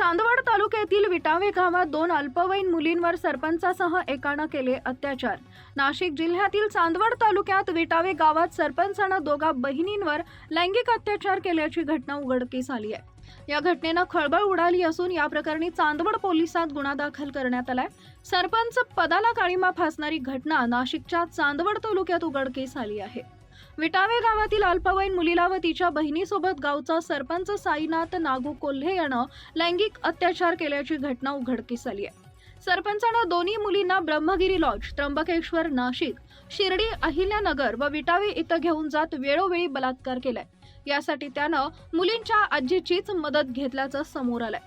चांदवड तालुक्यातील विटावे गावात दोन अल्पवयीन मुलींवर सरपंचासह एकानं केले अत्याचार. नाशिक जिल्ह्यातील चांदवड तालुक्यात विटावे गावात सरपंचानं दोघा बहिणींवर लैंगिक अत्याचार केल्याची घटना उघडकीस आली आहे. या घटनेनं खळबळ उडाली असून या प्रकरणी चांदवड पोलिसात गुन्हा दाखल करण्यात आलाय. सरपंच पदाला काळीमा फासणारी घटना नाशिकच्या चांदवड तालुक्यात उघडकीस आली आहे. विटावे गावातील अल्पवयीन मुलीला व तिच्या बहिणीसोबत गावचा सरपंच साईनाथ नागू कोल्हे यानं लैंगिक अत्याचार केल्याची घटना उघडकीस आली आहे. सरपंचानं दोन्ही मुलींना ब्रह्मगिरी लॉज त्र्यंबकेश्वर नाशिक शिर्डी अहिल्यानगर व विटावे इथं घेऊन जात वेळोवेळी बलात्कार केलाय. यासाठी त्यानं मुलींच्या आजीचीच मदत घेतल्याचं समोर आलंय.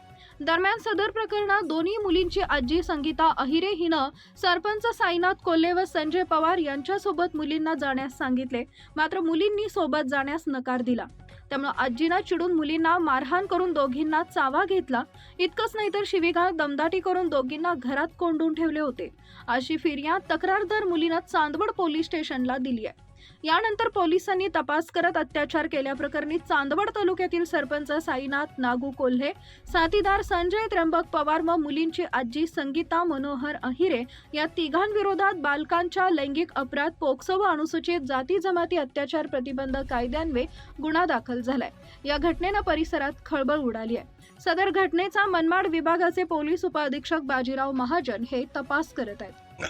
दरम्यान सदर प्रकरणात दोन्ही मुलींची आजी संगीता अहिरे हिनं सरपंच साईनाथ कोल्हे व संजय पवार यांच्यासोबत मुलींना जाण्यास सांगितले. मात्र मुलींनी सोबत जाण्यास नकार दिला. त्यामुळे आजीनं चिडून मुलींना मारहाण करून दोघींना चावा घेतला. इतकंच नाही तर शिविका दमदाटी करून दोघींना घरात कोंडून ठेवले होते. अशी फिर्याद तक्रारदार मुलीनं चांदवड पोलीस स्टेशनला दिली आहे. यानंतर पोलिसांनी तपास करत अत्याचार केल्याप्रकरणी चांदवड तालुक्यातील सरपंच साईनाथ नागू कोल्हे साथीदार संजय त्र्यंबक पवार व मुलींची आजी संगीता मनोहर अहिरे या तिघांविरोधात बालकांच्या लैंगिक अपराध पोक्सो व अनुसूचित जाती जमाती अत्याचार प्रतिबंध कायद्यान्वये गुन्हा दाखल झालाय. या घटनेनं परिसरात खळबळ उडाली आहे. सदर घटनेचा मनमाड विभागाचे पोलीस उपअधीक्षक बाजीराव महाजन हे तपास करत आहेत.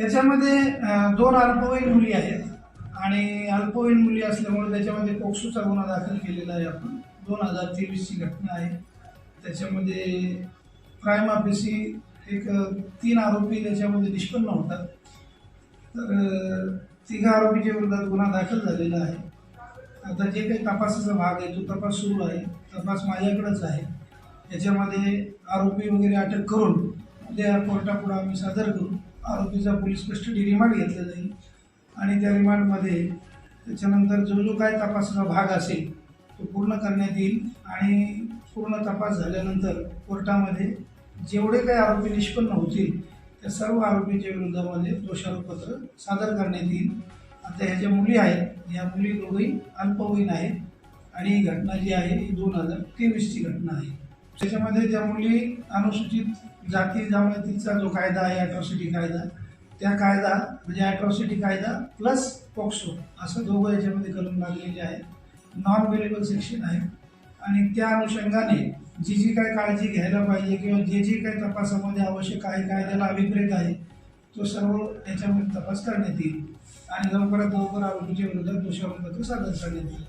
याच्यामध्ये दोन अल्पवयीन मुली आहेत. आणि अल्पवयीन मुली असल्यामुळे त्याच्यामध्ये पोक्सोचा गुन्हा दाखल केलेला आहे आपण. दोन हजार तेवीसची घटना आहे. त्याच्यामध्ये प्राईम ऑफिसी एक तीन आरोपी त्याच्यामध्ये निष्पन्न होतात. तर तिघा आरोपीच्या विरोधात गुन्हा दाखल झालेला आहे. आता जे काही तपासाचा भाग आहे तो तपास सुरू आहे. तपास माझ्याकडेच आहे. याच्यामध्ये आरोपी वगैरे अटक करून उद्या कोर्टापुढं आम्ही सादर करू. आरोपीचा पोलीस कस्टडी रिमांड घेतला जाईल. आणि त्या रिमांडमध्ये त्याच्यानंतर जो जो काय तपासाचा भाग असेल तो पूर्ण करण्यात येईल. आणि पूर्ण तपास झाल्यानंतर कोर्टामध्ये जेवढे काही आरोपी निष्पन्न होतील त्या सर्व आरोपींच्या विरोधामध्ये दोषारोपपत्र सादर करण्यात येईल. आता ह्या ज्या मुली आहेत या मुली दोघंही अल्पवयीन आहेत. आणि ही घटना जी आहे ही दोन हजार तेवीसची घटना आहे. त्याच्यामध्ये ज्या मुली अनुसूचित जाती जमातीचा जो कायदा आहे अॅट्रॉसिटी कायदा त्या कायदा म्हणजे अॅट्रॉसिटी कायदा प्लस पॉक्सो असं दोघं याच्यामध्ये कलम लागलेले आहे नॉन अवेलेबल सेक्शन आहे. आणि त्या अनुषंगाने जी जी काय काळजी घ्यायला पाहिजे किंवा जे जे काही तपासामध्ये आवश्यक आहे कायद्याला अभिप्रेत आहे तो सर्व याच्यामध्ये तपास करण्यात येईल. आणि लवकरात लवकर आरोपीच्या विरोधात दोषारोपत्र सादर करण्यात येईल.